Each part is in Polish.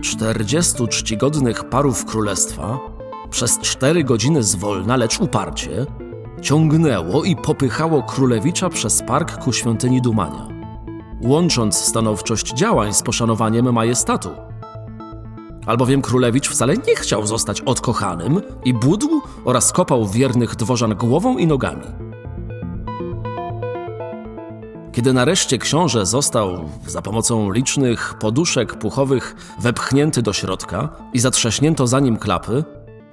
Czterdziestu czcigodnych parów królestwa przez cztery godziny zwolna, lecz uparcie ciągnęło i popychało królewicza przez park ku świątyni Dumania, łącząc stanowczość działań z poszanowaniem majestatu. Albowiem królewicz wcale nie chciał zostać odkochanym i budł oraz kopał wiernych dworzan głową i nogami. Kiedy nareszcie książę został za pomocą licznych poduszek puchowych wepchnięty do środka i zatrzaśnięto za nim klapy,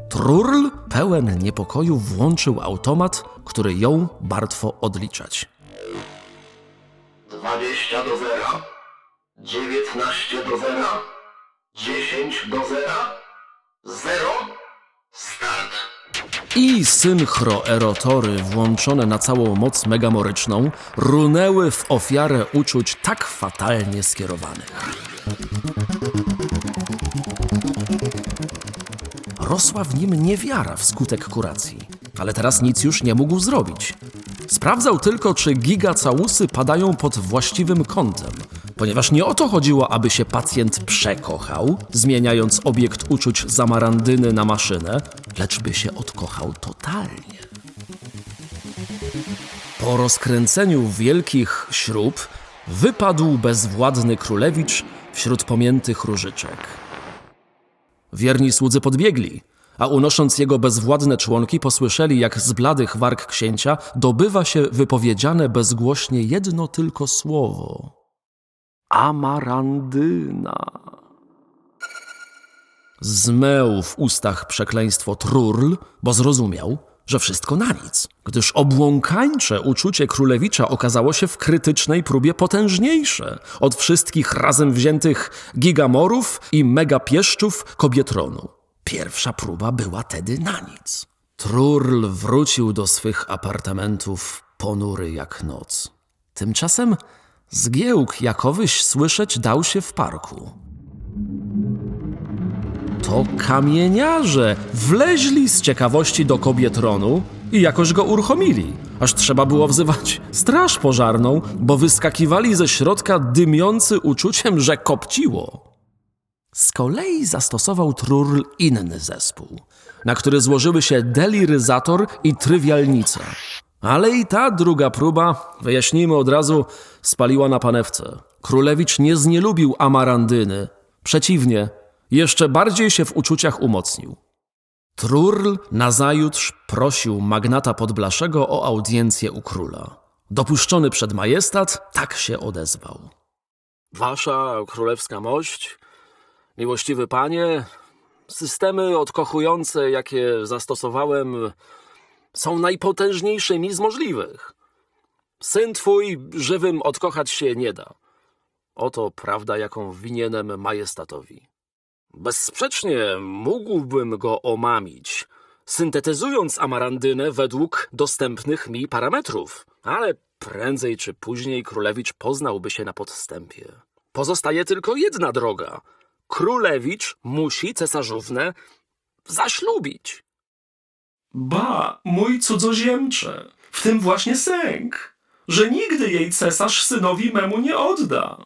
Trurl pełen niepokoju włączył automat, który jął martwo odliczać. 20 do 0, 19 do 0, 10 do 0, 0, start. I synchroerotory włączone na całą moc megamoryczną runęły w ofiarę uczuć tak fatalnie skierowanych. Rosła w nim niewiara wskutek kuracji, ale teraz nic już nie mógł zrobić. Sprawdzał tylko, czy gigacałusy padają pod właściwym kątem, ponieważ nie o to chodziło, aby się pacjent przekochał, zmieniając obiekt uczuć z amarandyny na maszynę, lecz by się odkochał totalnie. Po rozkręceniu wielkich śrub wypadł bezwładny królewicz wśród pomiętych różyczek. Wierni słudzy podbiegli, a unosząc jego bezwładne członki, posłyszeli, jak z bladych warg księcia dobywa się wypowiedziane bezgłośnie jedno tylko słowo: Amarandyna. Zmęł w ustach przekleństwo Trurl, bo zrozumiał, że wszystko na nic, gdyż obłąkańcze uczucie królewicza okazało się w krytycznej próbie potężniejsze od wszystkich razem wziętych gigamorów i megapieszczów kobietronu. Pierwsza próba była tedy na nic. Trurl wrócił do swych apartamentów ponury jak noc. Tymczasem zgiełk jakowyś słyszeć dał się w parku. To kamieniarze wleźli z ciekawości do kobietronu i jakoś go uruchomili. Aż trzeba było wzywać straż pożarną, bo wyskakiwali ze środka dymiący uczuciem, że kopciło. Z kolei zastosował Trurl inny zespół, na który złożyły się deliryzator i trywialnica. Ale i ta druga próba, wyjaśnijmy od razu, spaliła na panewce. Królewicz nie znielubił amarandyny. Przeciwnie, jeszcze bardziej się w uczuciach umocnił. Trurl nazajutrz prosił magnata Podblaszego o audiencję u króla. Dopuszczony przed majestat, tak się odezwał. Wasza królewska mość, miłościwy panie, systemy odkochujące, jakie zastosowałem, są najpotężniejszymi z możliwych. Syn twój żywym odkochać się nie da. Oto prawda, jaką winienem majestatowi. Bezsprzecznie mógłbym go omamić, syntetyzując amarandynę według dostępnych mi parametrów, ale prędzej czy później królewicz poznałby się na podstępie. Pozostaje tylko jedna droga. Królewicz musi cesarzównę zaślubić. Ba, mój cudzoziemcze, w tym właśnie sęk, że nigdy jej cesarz synowi memu nie odda.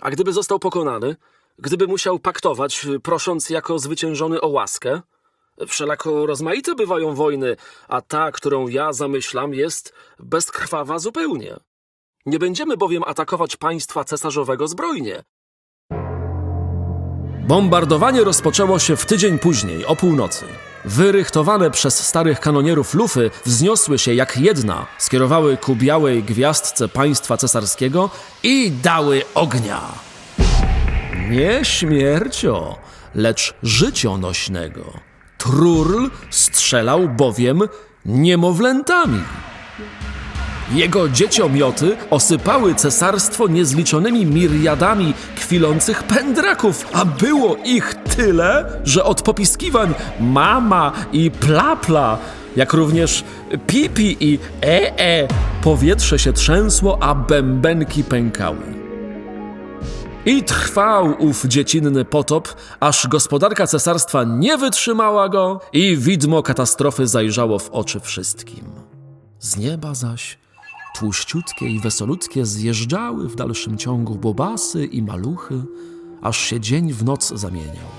A gdyby został pokonany, gdyby musiał paktować, prosząc jako zwyciężony o łaskę? Wszelako rozmaite bywają wojny, a ta, którą ja zamyślam, jest bezkrwawa zupełnie. Nie będziemy bowiem atakować państwa cesarzowego zbrojnie. Bombardowanie rozpoczęło się w tydzień później, o północy. Wyrychtowane przez starych kanonierów lufy wzniosły się jak jedna, skierowały ku białej gwiazdce państwa cesarskiego i dały ognia. Nie śmiercio, lecz życionośnego. Trurl strzelał bowiem niemowlętami. Jego dzieciomioty osypały cesarstwo niezliczonymi miriadami kwilących pędraków, a było ich tyle, że od popiskiwań mama i plapla, jak również pipi i ee, powietrze się trzęsło, a bębenki pękały. I trwał ów dziecinny potop, aż gospodarka cesarstwa nie wytrzymała go i widmo katastrofy zajrzało w oczy wszystkim. Z nieba zaś tłuściutkie i wesolutkie zjeżdżały w dalszym ciągu bobasy i maluchy, aż się dzień w noc zamieniał.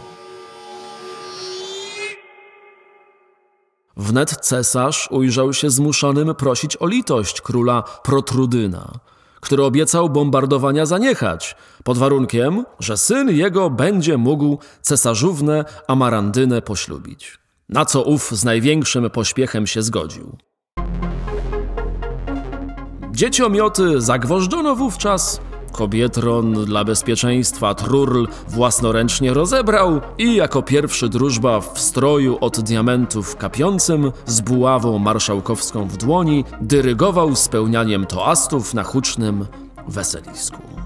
Wnet cesarz ujrzał się zmuszonym prosić o litość króla Protrudyna, który obiecał bombardowania zaniechać, pod warunkiem, że syn jego będzie mógł cesarzównę Amarandynę poślubić. Na co ów z największym pośpiechem się zgodził. Dzieciomioty zagwożdżono wówczas, kobietron dla bezpieczeństwa Trurl własnoręcznie rozebrał i jako pierwszy drużba w stroju od diamentów kapiącym z buławą marszałkowską w dłoni dyrygował spełnianiem toastów na hucznym weselisku.